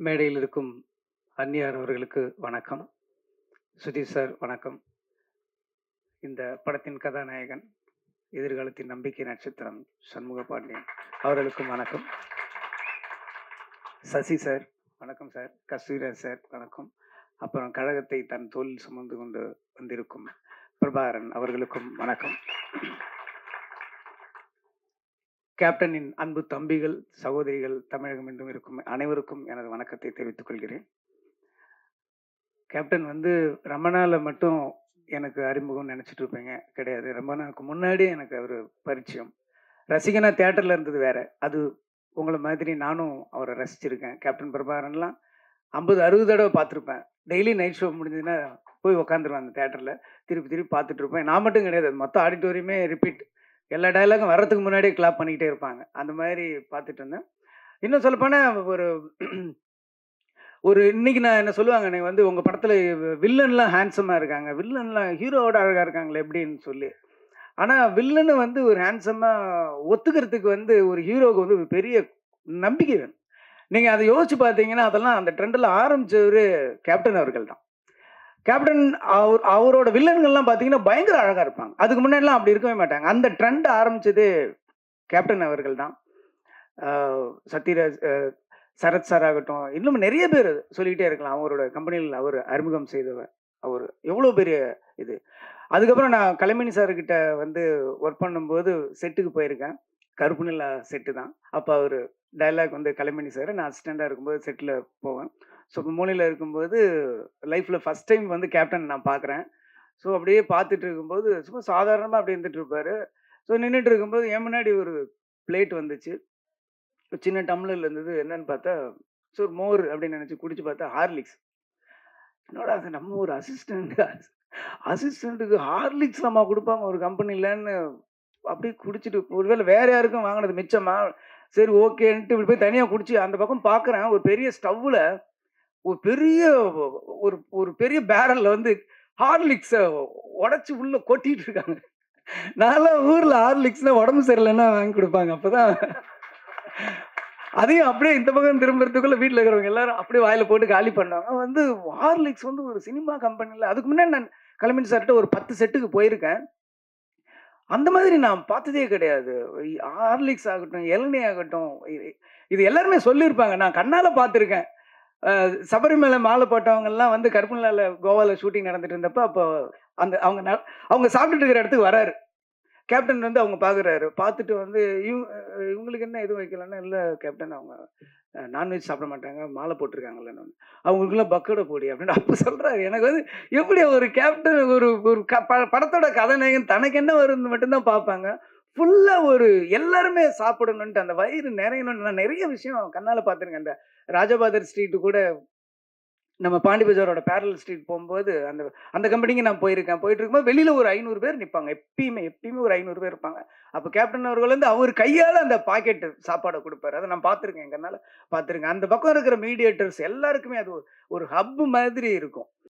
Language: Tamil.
மேடையில் இருக்கும் அந்நியார் அவர்களுக்கு வணக்கம். சுதீஷ் சார் வணக்கம். இந்த படத்தின் கதாநாயகன் எதிர்காலத்தின் நம்பிக்கை நட்சத்திரம் சண்முக பாண்டியன் அவர்களுக்கும் வணக்கம். சசி சார் வணக்கம் சார். கஸ்தூரிராஜ் சார் வணக்கம். அப்புறம் கழகத்தை தன் தோளில் சுமந்து கொண்டு வந்திருக்கும் பிரபாகரன் அவர்களுக்கும் வணக்கம். கேப்டனின் அன்பு தம்பிகள் சகோதரிகள் தமிழகம் என்றும் இருக்கும் அனைவருக்கும் எனது வணக்கத்தை தெரிவித்துக் கொள்கிறேன். கேப்டன் வந்து ரமணால மட்டும் எனக்கு அறிமுகம் நினச்சிட்டு இருப்பீங்க. கிடையாது. ரொம்ப நாளுக்கு முன்னாடி எனக்கு அவர் பரிச்சயம். ரசிகனா தேட்டரில் இருந்தது வேற. அது உங்களை மாதிரி நானும் அவரை ரசிச்சிருக்கேன். கேப்டன் பிரபாகரன்லாம் ஐம்பது அறுபது தடவை பார்த்துருப்பேன். டெய்லி நைட் ஷோ முடிஞ்சதுன்னா போய் உக்காந்துருவேன் அந்த தேட்டரில் திருப்பி திருப்பி பார்த்துட்டு இருப்பேன். நான் மட்டும் கிடையாது. மொத்தம் மொத்த ஆடிட்டோரியமே ரிப்பீட். எல்லா டைலாகும் வர்றதுக்கு முன்னாடியே கிளாப் பண்ணிக்கிட்டே இருப்பாங்க. அந்த மாதிரி பார்த்துட்டு இருந்தேன். இன்னும் சொல்லப்போனால் ஒரு ஒரு இன்னைக்கு நான் என்ன சொல்லுவாங்க நீ வந்து உங்கள் படத்தில் வில்லன்லாம் ஹேண்ட்ஸமாக இருக்காங்க. வில்லன்லாம் ஹீரோவோட அழகாக இருக்காங்களே எப்படின்னு சொல்லி. ஆனால் வில்லனு வந்து ஒரு ஹேண்ட்ஸமாக ஒத்துக்கிறதுக்கு வந்து ஒரு ஹீரோவுக்கு வந்து ஒரு பெரிய நம்பிக்கை வேணும். நீங்கள் அதை யோசிச்சு பார்த்தீங்கன்னா அதெல்லாம் அந்த ட்ரெண்டில் ஆரம்பித்தவர் கேப்டன் அவர்கள் தான் கேப்டன் அவர் அவரோட வில்லன்கள்லாம் பார்த்தீங்கன்னா பயங்கர அழகாக இருப்பாங்க. அதுக்கு முன்னாடிலாம் அப்படி இருக்கவே மாட்டாங்க. அந்த ட்ரெண்ட் ஆரம்பிச்சது கேப்டன் அவர்கள் தான் சத்யராஜ் சரத் சார் ஆகட்டும் இன்னும் நிறைய பேர் சொல்லிக்கிட்டே இருக்கலாம். அவரோட கம்பெனியில் அவர் அறிமுகம் செய்தவர். அவர் எவ்வளோ பெரிய இது. அதுக்கப்புறம் நான் கலைமணி சார்கிட்ட வந்து ஒர்க் பண்ணும்போது செட்டுக்கு போயிருக்கேன். கருப்பு நிலா செட்டு தான். அப்போ அவர் டைலாக் வந்து கலைமணி சார் நான் அசிஸ்டண்ட்டாக இருக்கும்போது செட்டில் போவேன். ஸோ மூலையில் இருக்கும்போது லைஃப்பில் ஃபஸ்ட் டைம் வந்து கேப்டன் நான் பார்க்குறேன் ஸோ அப்படியே பார்த்துட்டு இருக்கும்போது சும்மா சாதாரணமாக அப்படியே இருந்துட்டு இருப்பார். ஸோ நின்றுட்டு இருக்கும்போது என் முன்னாடி ஒரு பிளேட் வந்துச்சு. சின்ன டம்ளர்ல இருந்தது. என்னன்னு பார்த்தா ஸோ மோர் அப்படின்னு நினச்சி குடிச்சு பார்த்தா ஹார்லிக்ஸ். என்னோட அது நம்ம ஒரு அசிஸ்டண்ட் அசிஸ்டண்ட்டுக்கு ஹார்லிக்ஸ் நம்ம கொடுப்பாங்க. ஒரு கம்பெனிலன்னு அப்படியே குடிச்சிட்டு ஒருவேளை வேற யாருக்கும் வாங்கினது மிச்சமா? சரி ஓகேன்ட்டு இப்படி போய் தனியாக குடிச்சு அந்த பக்கம் பார்க்குறேன் ஒரு பெரிய ஸ்டவ்வில் ஒரு பெரிய ஒரு ஒரு பெரிய பேரல்ல வந்து ஹார்லிக்ஸை உடச்சி உள்ள கொட்டிட்டு இருக்காங்க. நான்லாம் ஊர்ல ஹார்லிக்ஸ்னா உடம்பு சரியில்லைன்னா வாங்கி கொடுப்பாங்க. அப்பதான் அதையும் அப்படியே இந்த பக்கம் திரும்புறதுக்குள்ள வீட்டில் இருக்கிறவங்க எல்லாரும் அப்படியே வாயில போட்டு காலி பண்ணாங்க வந்து ஹார்லிக்ஸ் வந்து ஒரு சினிமா கம்பெனியில் அதுக்கு முன்னாடி நான் கலைமணி சார்கிட்ட ஒரு பத்து செட்டுக்கு போயிருக்கேன். அந்த மாதிரி நான் பார்த்ததே கிடையாது. ஹார்லிக்ஸ் ஆகட்டும் இளநீ ஆகட்டும் இது- எல்லாருமே சொல்லியிருப்பாங்க. நான் கண்ணால் பார்த்துருக்கேன். சபரிமலை மாலை போட்டவங்கெல்லாம் வந்து கருப்புநிலால கோவாவில் ஷூட்டிங் நடந்துட்டு இருந்தப்போ அப்போ அந்த அவங்க ந- அவங்க சாப்பிட்டுட்டு இருக்கிற இடத்துக்கு வராரு. கேப்டன் வந்து அவங்க பார்க்குறாரு பார்த்துட்டு வந்து இவங்க இவங்களுக்கு என்ன எதுவும் வைக்கலன்னா இல்லை கேப்டன் அவங்க நான்வெஜ் சாப்பிட மாட்டாங்க மாலை போட்டிருக்காங்கல்ல அவங்களுக்குலாம் பக்கோட போடி அப்படின்னு அப்போ சொல்கிறாரு எனக்கு வந்து எப்படி ஒரு கேப்டன் ஒரு ஒரு க ப- படத்தோட கதாநாயகன் தனக்கு என்ன வரும்னு மட்டும்தான் பார்ப்பாங்க. ஃபுல்லாக ஒரு எல்லாருமே சாப்பிடணுன்ட்டு அந்த வயிறு நிறையணும்னு நான் நிறைய விஷயம் கண்ணால் பார்த்துருக்கேன். அந்த ராஜபாதர் ஸ்ட்ரீட்டு கூட நம்ம பாண்டி பஜாரோட பேரல் ஸ்ட்ரீட் போகும்போது அந்த அந்த கம்பெனிக்கு நான் போயிருக்கேன். போயிட்டு இருக்கும்போது வெளியில் ஒரு ஐநூறு பேர் நிற்பாங்க எப்பயுமே எப்பயுமே ஒரு ஐநூறு பேர் இருப்பாங்க. அப்போ கேப்டன் அவர்கள் வந்து அவர் கையால் அந்த பாக்கெட் சாப்பாடை கொடுப்பாரு. அதை நான் பார்த்துருக்கேன் எங்கனால பார்த்துருக்கேன். அந்த பக்கம் இருக்கிற மீடியேட்டர்ஸ் எல்லாருக்குமே அது ஒரு- ஒரு ஹப் மாதிரி இருக்கும்.